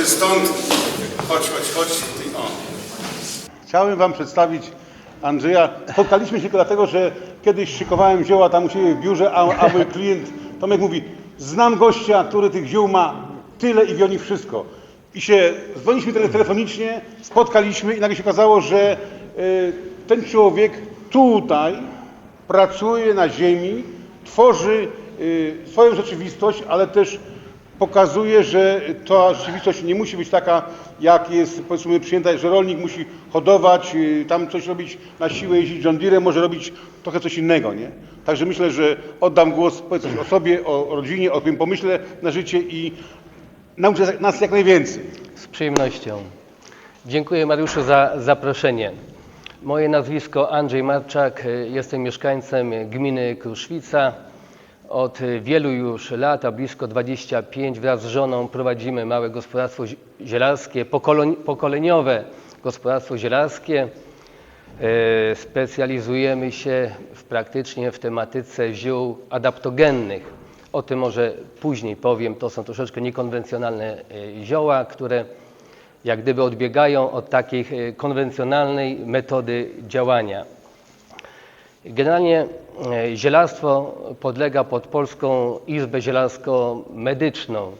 czy stąd... Chodź, chodź, chodź. O. Chciałem Wam przedstawić Andrzeja. Spotkaliśmy się tylko dlatego, że kiedyś szykowałem zioła tam u siebie w biurze, a, a mój klient Tomek mówi, znam gościa, który tych ziół ma tyle i nich wszystko. I się dzwoniliśmy tele- telefonicznie, spotkaliśmy i nagle się okazało, że y, ten człowiek tutaj pracuje na ziemi, tworzy y, swoją rzeczywistość, ale też pokazuje, że ta rzeczywistość nie musi być taka, jak jest powiedzmy przyjęta, że rolnik musi hodować, y, tam coś robić na siłę, jeździć John Deere, może robić trochę coś innego, nie? Także myślę, że oddam głos o sobie, o, o rodzinie, o tym pomyśle na życie i nauczę nas jak najwięcej. Z przyjemnością. Dziękuję Mariuszu za zaproszenie. Moje nazwisko Andrzej Marczak, y, jestem mieszkańcem gminy Kruszwica. Od wielu już lat, a blisko 25, wraz z żoną prowadzimy małe gospodarstwo zi- zielarskie, pokoleniowe gospodarstwo zielarskie. E, Specjalizujemy się w, praktycznie w tematyce ziół adaptogennych. O tym może później powiem. To są troszeczkę niekonwencjonalne e, zioła, które jak gdyby odbiegają od takiej e, konwencjonalnej metody działania. Generalnie e, zielarstwo podlega pod Polską Izbę Zielarsko-Medyczną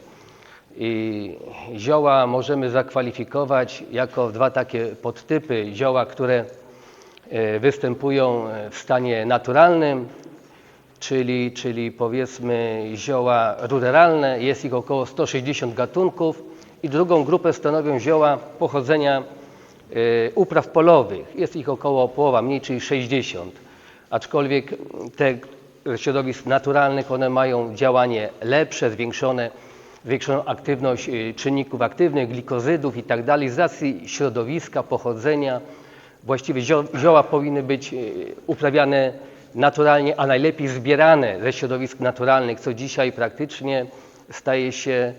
i zioła możemy zakwalifikować jako dwa takie podtypy. Zioła, które e, występują w stanie naturalnym, czyli, czyli powiedzmy zioła ruralne, jest ich około 160 gatunków i drugą grupę stanowią zioła pochodzenia e, upraw polowych. Jest ich około połowa, mniej, czyli 60. Aczkolwiek te środowisk naturalnych, one mają działanie lepsze, zwiększone, zwiększoną aktywność e, czynników aktywnych, glikozydów i tak dalej z racji środowiska, pochodzenia. Właściwie zio- zioła powinny być e, uprawiane naturalnie, a najlepiej zbierane ze środowisk naturalnych, co dzisiaj praktycznie staje się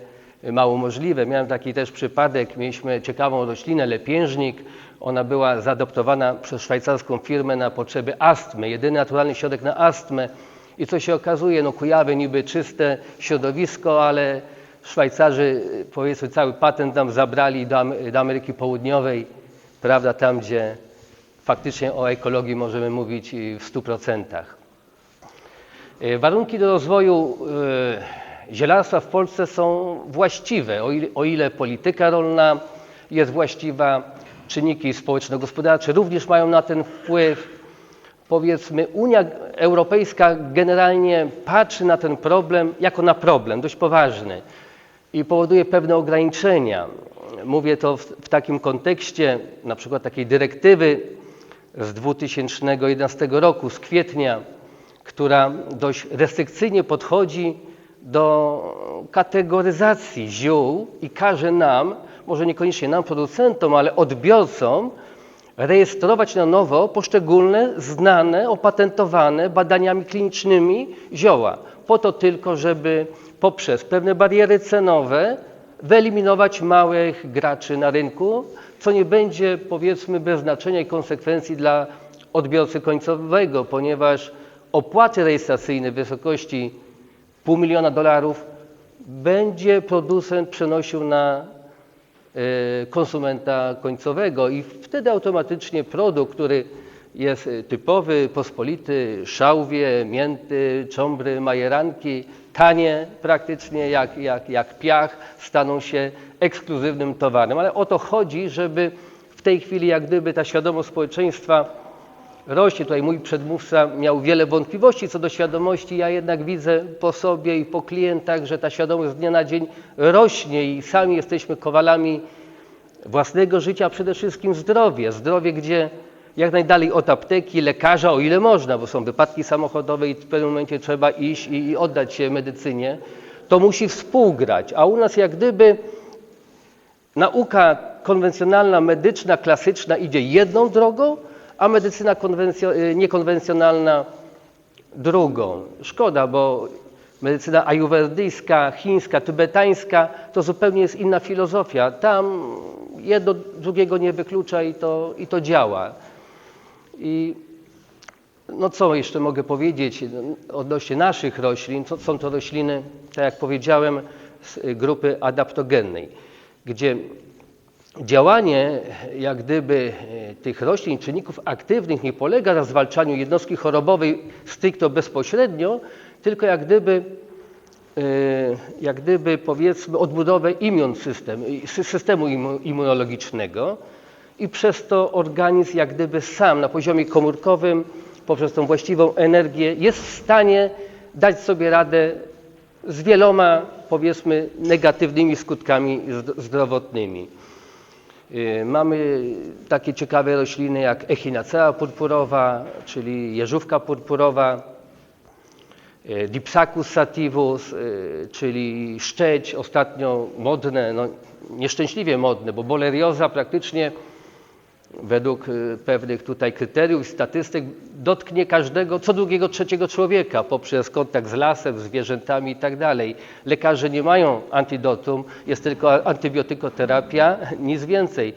mało możliwe. Miałem taki też przypadek, mieliśmy ciekawą roślinę, lepiężnik. Ona była zaadoptowana przez szwajcarską firmę na potrzeby astmy, jedyny naturalny środek na astmę. I co się okazuje, no Kujawy niby czyste środowisko, ale Szwajcarzy powiedzmy cały patent nam zabrali do, do Ameryki Południowej, prawda, tam gdzie faktycznie o ekologii możemy mówić y, w 100%. Y, Warunki do rozwoju y, zielarstwa w Polsce są właściwe, o ile, o ile polityka rolna jest właściwa, czynniki społeczno-gospodarcze również mają na ten wpływ. Powiedzmy, Unia Europejska generalnie patrzy na ten problem jako na problem dość poważny i powoduje pewne ograniczenia. Mówię to w, w takim kontekście, na przykład takiej dyrektywy z 2011 roku, z kwietnia, która dość restrykcyjnie podchodzi do kategoryzacji ziół i każe nam, może niekoniecznie nam producentom, ale odbiorcom, rejestrować na nowo poszczególne znane, opatentowane badaniami klinicznymi zioła. Po to tylko, żeby poprzez pewne bariery cenowe wyeliminować małych graczy na rynku, co nie będzie powiedzmy bez znaczenia i konsekwencji dla odbiorcy końcowego, ponieważ opłaty rejestracyjne w wysokości pół miliona dolarów będzie producent przenosił na e, konsumenta końcowego i wtedy automatycznie produkt, który jest e, typowy, pospolity, szałwie, mięty, cząbry, majeranki, tanie praktycznie jak, jak, jak piach, staną się ekskluzywnym towarem. Ale o to chodzi, żeby w tej chwili jak gdyby ta świadomość społeczeństwa rośnie. Tutaj mój przedmówca miał wiele wątpliwości co do świadomości. Ja jednak widzę po sobie i po klientach, że ta świadomość z dnia na dzień rośnie i sami jesteśmy kowalami własnego życia, a przede wszystkim zdrowie. Zdrowie, gdzie jak najdalej od apteki, lekarza, o ile można, bo są wypadki samochodowe i w pewnym momencie trzeba iść i, oddać się medycynie, to musi współgrać. A u nas jak gdyby nauka konwencjonalna, medyczna, klasyczna idzie jedną drogą, a medycyna y, niekonwencjonalna drugą. Szkoda, bo medycyna ajurwedyjska, chińska, tybetańska to zupełnie jest inna filozofia. Tam jedno drugiego nie wyklucza i to, i to działa. I no co jeszcze mogę powiedzieć odnośnie naszych roślin? Są to rośliny, tak jak powiedziałem, z grupy adaptogennej. gdzie działanie jak gdyby e, tych roślin, czynników aktywnych nie polega na zwalczaniu jednostki chorobowej stricte bezpośrednio, tylko jak gdyby, e, jak gdyby powiedzmy odbudowę imion system, sy- systemu immunologicznego i przez to organizm jak gdyby sam na poziomie komórkowym poprzez tą właściwą energię jest w stanie dać sobie radę z wieloma powiedzmy negatywnymi skutkami zd- zdrowotnymi. Y, Mamy takie ciekawe rośliny jak Echinacea purpurowa, czyli jeżówka purpurowa, y, Dipsacus sativus, y, czyli szczeć, ostatnio modne, no nieszczęśliwie modne, bo bolerioza praktycznie według y, pewnych tutaj kryteriów statystyk dotknie każdego, co drugiego, trzeciego człowieka poprzez kontakt z lasem, zwierzętami i tak. Lekarze nie mają antidotum, jest tylko antybiotykoterapia, nic więcej.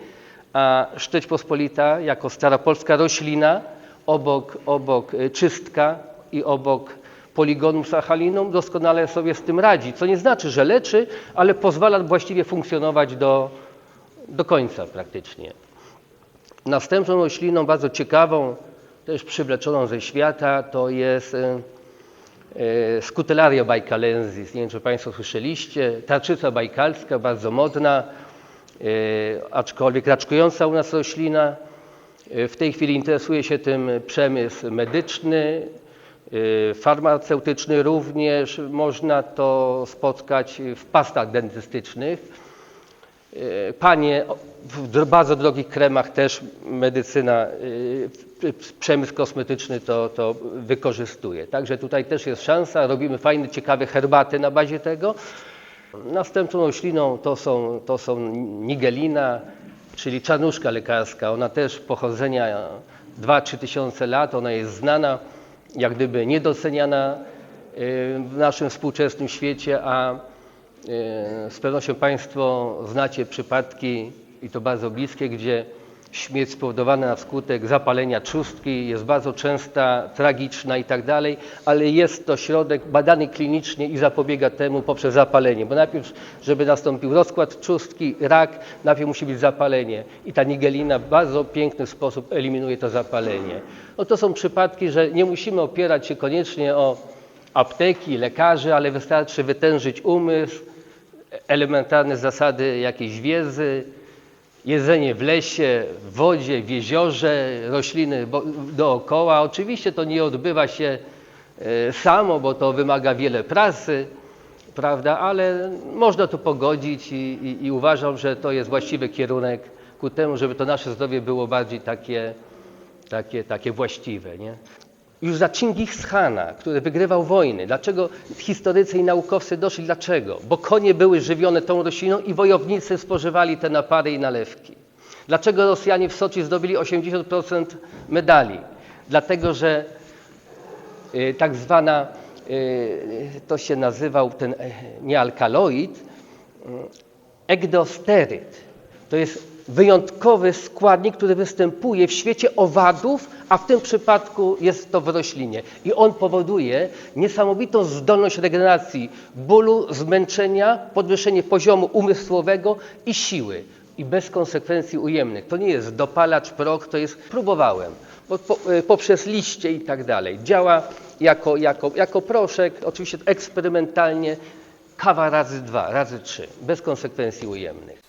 A szczeć pospolita jako stara polska roślina obok, obok y, czystka i obok poligonu sachalinum doskonale sobie z tym radzi, co nie znaczy, że leczy, ale pozwala właściwie funkcjonować do, do końca praktycznie. Następną rośliną bardzo ciekawą, też przywleczoną ze świata, to jest e, e, Scutellaria bajkalensis. Nie wiem, czy Państwo słyszeliście. Tarczyca bajkalska, bardzo modna, e, aczkolwiek raczkująca u nas roślina. W tej chwili interesuje się tym przemysł medyczny, farmaceutyczny również. Można to spotkać w pastach dentystycznych. E, Panie w bardzo drogich kremach też medycyna, e, przemysł kosmetyczny to, to wykorzystuje. Także tutaj też jest szansa, robimy fajne, ciekawe herbaty na bazie tego. Następną rośliną to są, to są nigelina, czyli czarnuszka lekarska. Ona też pochodzenia 2-3 tysiące lat, ona jest znana, jak gdyby niedoceniana e, w naszym współczesnym świecie, a Z pewnością Państwo znacie przypadki, i to bardzo bliskie, gdzie śmierć spowodowana na skutek zapalenia trzustki jest bardzo częsta, tragiczna i tak dalej, ale jest to środek badany klinicznie i zapobiega temu poprzez zapalenie, bo najpierw, żeby nastąpił rozkład trzustki, rak, najpierw musi być zapalenie i ta nigelina w bardzo piękny sposób eliminuje to zapalenie. No to są przypadki, że nie musimy opierać się koniecznie o apteki, lekarzy, ale wystarczy wytężyć umysł, elementarne zasady jakiejś wiedzy, jedzenie w lesie, w wodzie, w jeziorze, rośliny dookoła. Oczywiście to nie odbywa się e, samo, bo to wymaga wiele pracy, prawda, ale można to pogodzić i, i, i uważam, że to jest właściwy kierunek ku temu, żeby to nasze zdrowie było bardziej takie, takie, takie właściwe. Nie? Już za Chingis Khana, który wygrywał wojny, dlaczego historycy i naukowcy doszli? Dlaczego? Bo konie były żywione tą rośliną i wojownicy spożywali te napary i nalewki. Dlaczego Rosjanie w Soczi zdobyli 80% medali? Dlatego, że y, tak zwana, y, to się nazywał ten e, nie alkaloid, egdosteryt. To jest wyjątkowy składnik, który występuje w świecie owadów, a w tym przypadku jest to w roślinie. I on powoduje niesamowitą zdolność regeneracji bólu, zmęczenia, podwyższenie poziomu umysłowego i siły. I bez konsekwencji ujemnych. To nie jest dopalacz, prok, to jest, próbowałem, bo y, poprzez liście i tak dalej. Działa jako, jako, jako proszek, oczywiście eksperymentalnie, kawa razy dwa, razy trzy, bez konsekwencji ujemnych.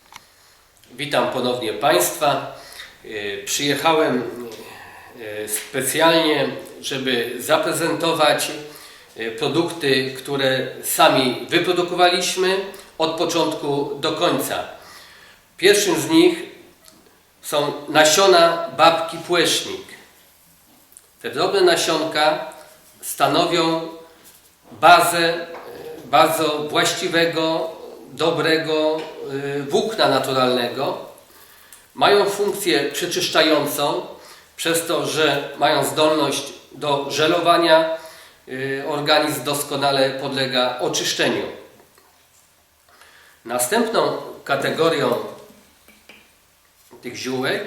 Witam ponownie Państwa. E, Przyjechałem e, specjalnie, żeby zaprezentować e, produkty, które sami wyprodukowaliśmy od początku do końca. Pierwszym z nich są nasiona babki płesznik. Te drobne nasionka stanowią bazę bardzo właściwego, dobrego e, włókna naturalnego. Mają funkcję przeczyszczającą, przez to, że mają zdolność do żelowania, e, organizm doskonale podlega oczyszczeniu. Następną kategorią tych ziółek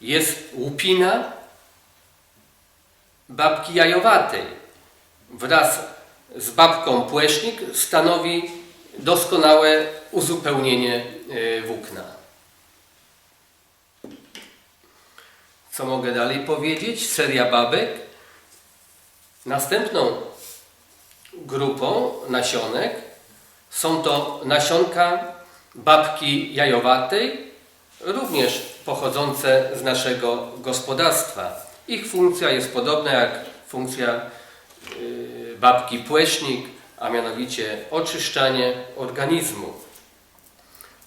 jest łupina babki jajowatej. Wraz z babką płesznik stanowi doskonałe uzupełnienie y, włókna. Co mogę dalej powiedzieć? Seria babek. Następną grupą nasionek są to nasionka babki jajowatej, również pochodzące z naszego gospodarstwa. Ich funkcja jest podobna jak funkcja y, babki płeśnik, a mianowicie oczyszczanie organizmu.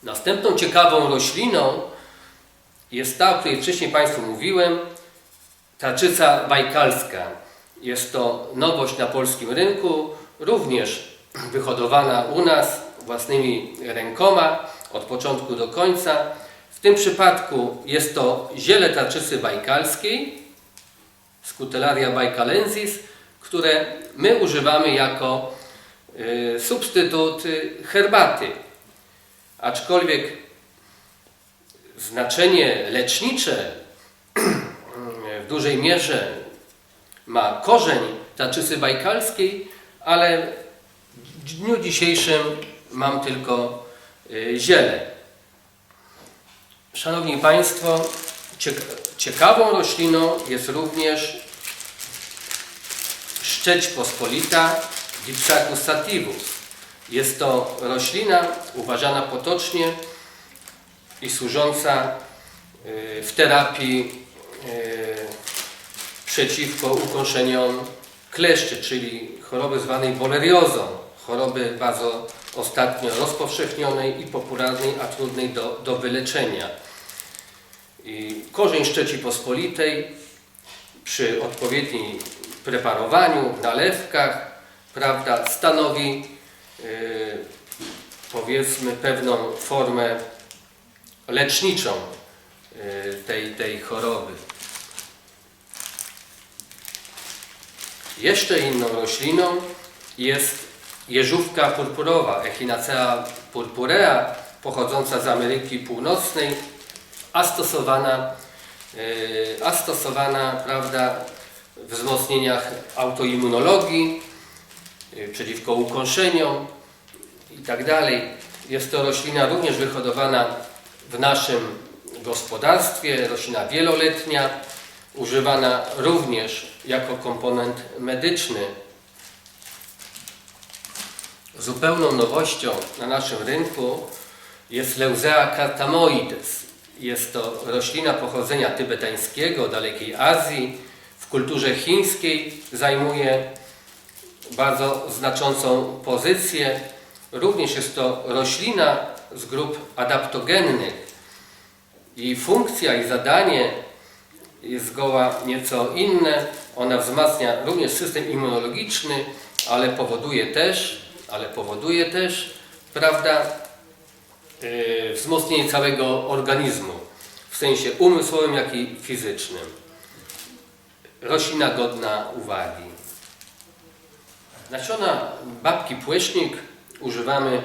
Następną ciekawą rośliną jest ta, o której wcześniej Państwu mówiłem, tarczyca bajkalska. Jest to nowość na polskim rynku, również wyhodowana u nas własnymi rękoma od początku do końca. W tym przypadku jest to ziele tarczycy bajkalskiej, Scutellaria bajkalensis, które my używamy jako substytut y, herbaty. Aczkolwiek znaczenie lecznicze w dużej mierze ma korzeń tarczycy bajkalskiej, ale w dniu dzisiejszym mam tylko y, ziele. Szanowni Państwo, ciek- ciekawą rośliną jest również szczeć pospolita Dipsacus sativus. Jest to roślina uważana potocznie i służąca y, w terapii y, przeciwko ukąszeniom kleszczy, czyli choroby zwanej boleriozą, choroby bardzo ostatnio rozpowszechnionej i popularnej, a trudnej do, do wyleczenia. I korzeń szczeci pospolitej przy odpowiednim preparowaniu, nalewkach, prawda, stanowi y, powiedzmy pewną formę leczniczą y, tej, tej choroby. Jeszcze inną rośliną jest jeżówka purpurowa, Echinacea purpurea, pochodząca z Ameryki Północnej, a stosowana, yy, a stosowana prawda, w wzmocnieniach autoimmunologii, przeciwko ukąszeniom i tak dalej. Jest to roślina również wyhodowana w naszym gospodarstwie, roślina wieloletnia, używana również jako komponent medyczny. Zupełną nowością na naszym rynku jest Leusea cartamoides. Jest to roślina pochodzenia tybetańskiego, dalekiej Azji. W kulturze chińskiej zajmuje bardzo znaczącą pozycję. Również jest to roślina z grup adaptogennych. Jej funkcja i zadanie jest zgoła nieco inne. Ona wzmacnia również system immunologiczny, ale powoduje też, ale powoduje też, prawda, yy, wzmocnienie całego organizmu w sensie umysłowym, jak i fizycznym. Roślina godna uwagi. Nasiona babki płecznik używamy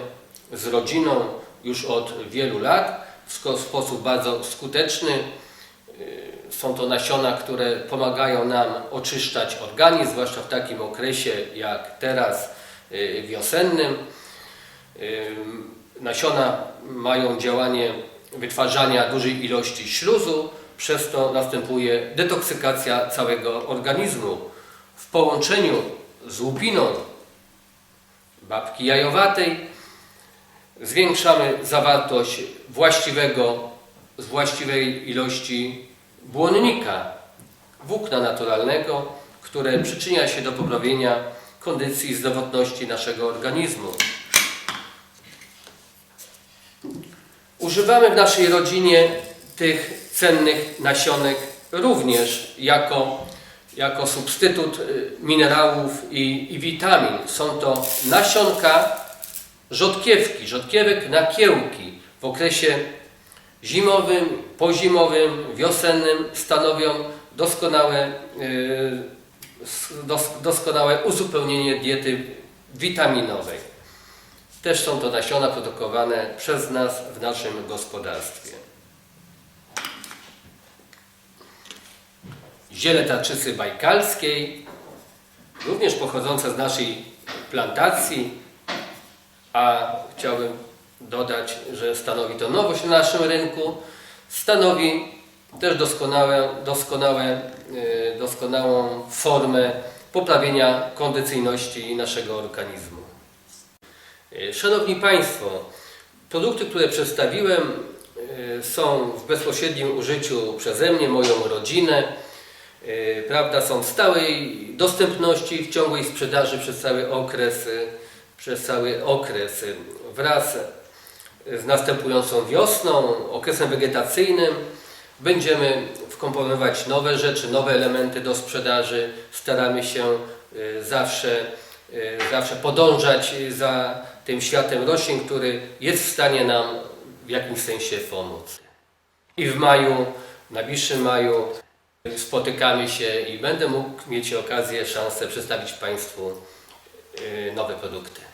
z rodziną już od wielu lat w sposób bardzo skuteczny. Yy, Są to nasiona, które pomagają nam oczyszczać organizm, zwłaszcza w takim okresie jak teraz yy, wiosennym. Yy, Nasiona mają działanie wytwarzania dużej ilości śluzu, przez to następuje detoksykacja całego organizmu. W połączeniu z łupiną babki jajowatej zwiększamy zawartość właściwego, z właściwej ilości błonnika, włókna naturalnego, które przyczynia się do poprawienia kondycji i zdrowotności naszego organizmu. Używamy w naszej rodzinie tych cennych nasionek również jako, jako substytut y, minerałów i, i witamin. Są to nasionka rzodkiewki, rzodkiewek na kiełki w okresie zimowym, pozimowym, wiosennym stanowią doskonałe, y, doskonałe uzupełnienie diety witaminowej. Też są to nasiona produkowane przez nas w naszym gospodarstwie. Ziele tarczycy bajkalskiej, również pochodzące z naszej plantacji, a chciałbym dodać, że stanowi to nowość na naszym rynku. Stanowi też doskonałe, doskonałe, y, doskonałą formę poprawienia kondycyjności naszego organizmu. Y, Szanowni Państwo, produkty, które przedstawiłem, y, są w bezpośrednim użyciu przeze mnie, moją rodzinę. Y, Prawda, są w stałej dostępności, w ciągłej sprzedaży przez cały okres, y, przez cały okres y, wraz z następującą wiosną, okresem wegetacyjnym. Będziemy wkomponować nowe rzeczy, nowe elementy do sprzedaży. Staramy się zawsze, zawsze podążać za tym światem roślin, który jest w stanie nam w jakimś sensie pomóc. I w maju, najbliższym maju spotykamy się i będę mógł mieć okazję, szansę przedstawić Państwu y, nowe produkty.